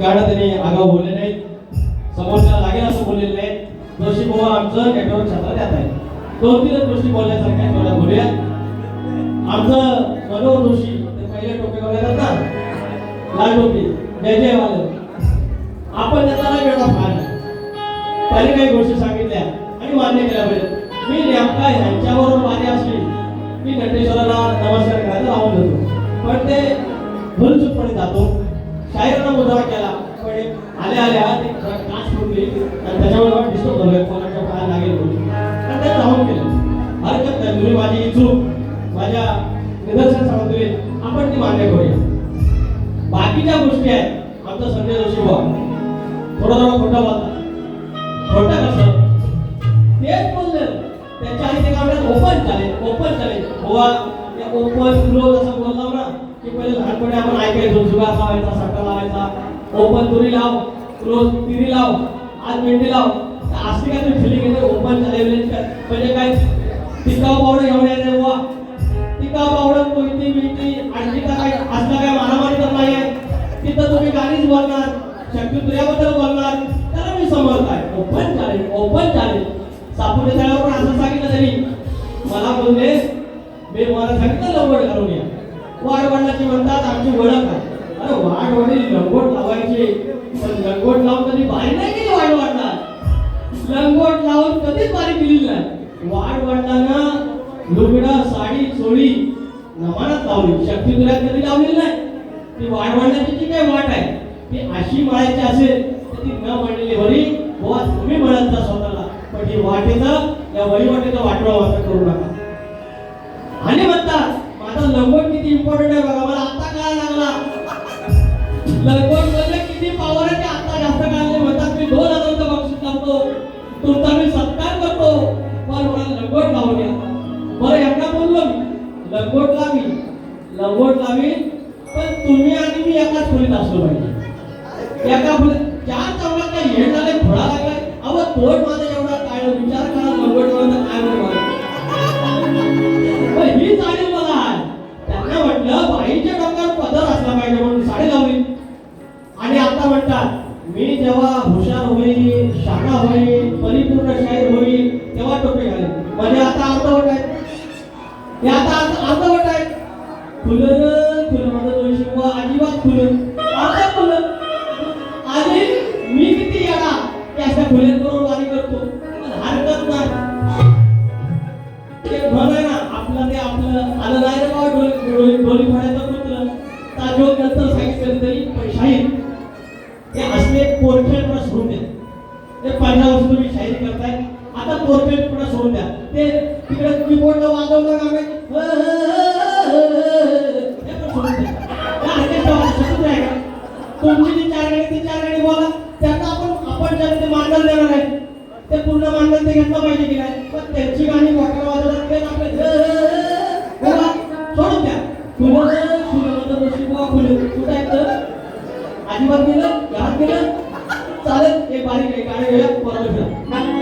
गाणं त्यांनी आगाव बोलले नाहीत. समोरच्या लागेल असं बोललेलं नाही. जोशी बाबा आमचं नेटवर्क क्षेत्रात येत आहे. दोन तीनच गोष्टी बोलण्यासारख्या आहेत, थोड्या बोलूया. आमचं मनोहर जोशी ते पहिले टोपे वगैरे ना लाल टोपी जय जय वाले आपण त्याचा नाही वेळा फार त्यांनी काही गोष्टी सांगितल्या आणि मान्य केल्या पाहिजे मी नेमका ह्यांच्याबरोबर मान्य असली की नटेश्वराला नमस्कार करायला लावून देतो. पण ते भूलचूकपणे जातो. शाहीरनं मुद्दा केला. पण आल्या आल्या ते काच फुटली आणि त्याच्यावर डिस्टर्ब झालोय कोणाच्या पाया लागेल म्हणून. आणि ते जाऊन केलं हरकत नाही. तुम्ही माझी चूक माझ्या निदर्शन सांगतोय आपण ती मान्य करूया. बाकीच्या गोष्टी आहेत. आमचा संजय जोशी बाबा थोडं थोडं खोटं बोलता खोटं कसं? तेच बोललं. त्याच्या आधी ते गावड्यात ओपन चालेल ओपन चालेल बुवा ओपन क्लोज असं बोलला ना की पहिले लहानपणी आपण ऐकायचो जुगा लावायचा सट्टा करायचा ओपन तुरी लाव. क्लोज तिरी लाव. आज मेंढी लाव. तर असली काय तुम्ही फिलिंग येते ओपन चालेल म्हणजे काय? टिकाव पावडं नाही वाडवडिलांना लुगडं साडी चोळी नमानात लावली. शक्ती कधी लावलेली नाही. ती वाढवण्याची जी काही वाट आहे ती अशी माळायची असेल तर ती न मांडलेली वरी बुवा तुम्ही म्हणत जा स्वतःला. पण ही वाटेचं या वहिवाटेचं वाटवा वाटा करू नका. आणि म्हणतात माझा लंगोट किती इम्पॉर्टंट आहे बघा मला आता काय लागला. लंगोट लंगोट लावी. लंगोट लावी. पण तुम्ही आणि मी एकाच खोलीत असलो पाहिजे. एका खोलीत चार चौकात काय हे झाले थोडा लागलाय. अहो तोड माझा एवढा काय विचार करा फुलं फुलं माझं दोन शिवा अजिबात आता फुलं. आणि मी किती याला की अशा फुले करून तुमची जी चार गाडी ती चार गाडी बोला. त्यांना आपण आपण ज्या ते मानधन देणार आहे ते पूर्ण मानधन ते घेतलं पाहिजे की नाही? पण त्यांची गाणी मोठ्या वाजवतात. ते आपले बोला. सोडून द्या. फुलं फुलं गोष्टी बुवा फुलं कुठं आहेत तर? अजिबात गेलं घरात गेलं. चालेल एक बारीक आहे गाणी घेऊया. बरोबर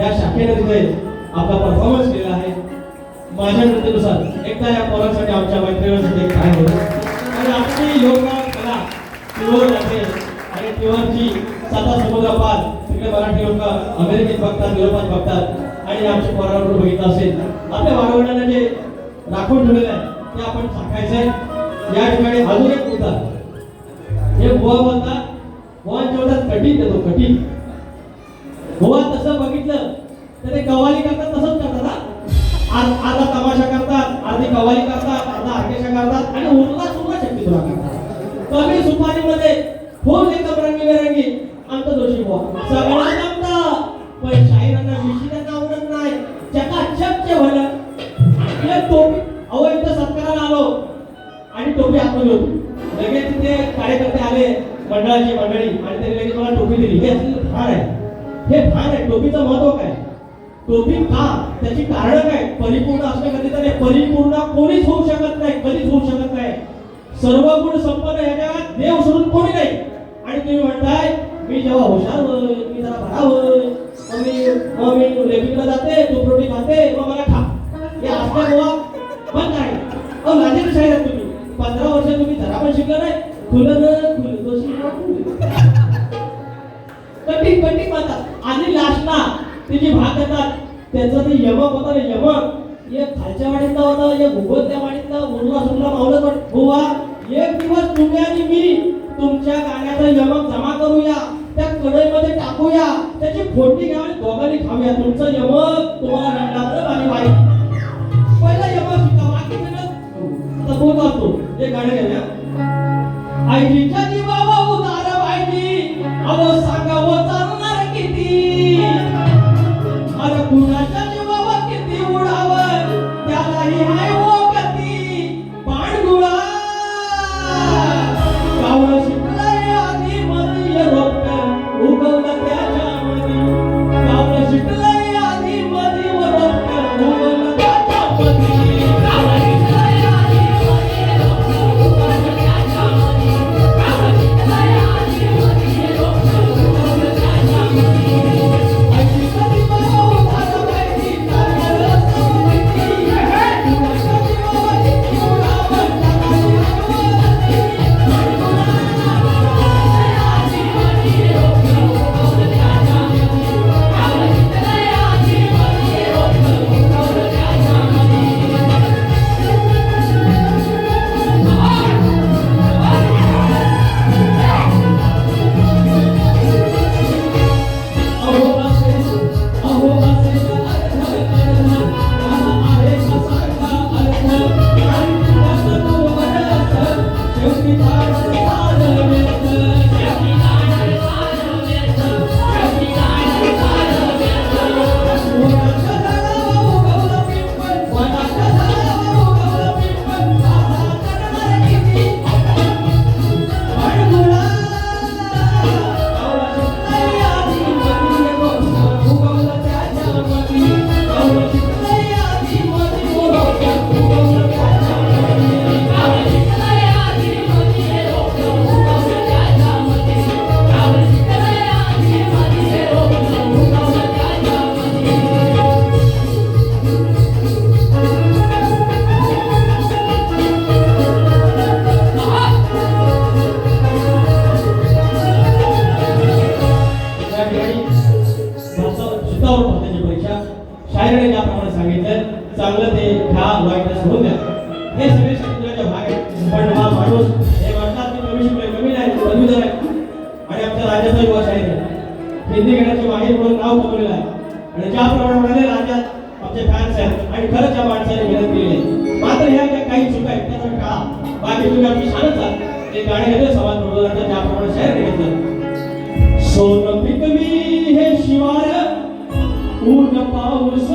या शाखेने तिथे आपला परफॉर्मन्स केला आहे. माझ्या नृत्यानुसार एकदा या पोरांसाठी आमच्या मैत्रिणीसाठी काय होतं. आणि आपली योग कला टीव्हीवर असेल आणि टीव्हीवरची साता समुद्र पार. तिकडे मराठी लोक अमेरिकेत बघतात युरोपात बघतात. आणि आमच्या पोरावर बघितलं असेल. आपल्या वारवडिलांना जे राखून ठेवलेलं आहे ते आपण सांगायचं आहे. या ठिकाणी अजून एक मुद्दा. हे बुवा बोलतात बुवांच्या बोलतात कठीण देतो कठीण. बुवा तसं बघितलं तर ते कवाली करतात तसंच करतात कोणीच होऊ शकत नाही कधीच होऊ शकत नाही. सर्व गुण संपन्न ह्या जगात देव सोडून कोणी नाही. आणि तुम्ही म्हणताय मी जेव्हा हुशार होय मी जरा भरा होय मग मी मग मी लेबिंगला जाते तू रोटी खाते मग मला खा. हे असल्या गोवा पण नाही. अहो लाजेची शाहीर आहे तुम्ही. पंधरा वर्ष तुम्ही जरा पण शिकला नाही. फुलं न फुलं दोषी न कठीण कठीण म्हणतात आणि लास्टला ते जे भाग येतात. त्याचं ते यमक होता ना यमक. एक खालच्या वाडीतला होता एक भूगोलच्या वाडीतला उरला सुरला मावलं पण. गोवा एक दिवस तुम्ही आणि मी तुमच्या गाण्याचा यमक जमा करूया त्या कढईमध्ये टाकूया त्याची फोडणी घ्या आणि दोघांनी खाऊया. तुमचं यमक आहात गाणे घेतले समाज प्रबोधनाच्या ज्याप्रमाणे शाहीर घेतलं सोन पिकवी हे शिवार ऊन पाऊस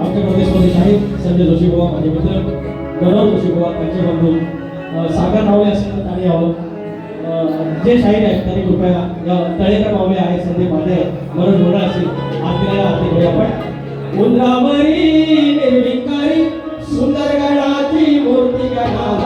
आमचे प्रदेशमध्ये आहेत संजय जोशी बाबा माझे मित्र गौरव जोशी बाबा त्यांचे बंधू. सागर नावले असं आणि आहोत जे शाहीर आहेत त्यांनी कृपया तळेकर मावले आहेत संदीप माझे मरण धोरण असेल आपल्याला आरती करूया आपण. उंदरावरी सुंदर गणाची मूर्ती गणा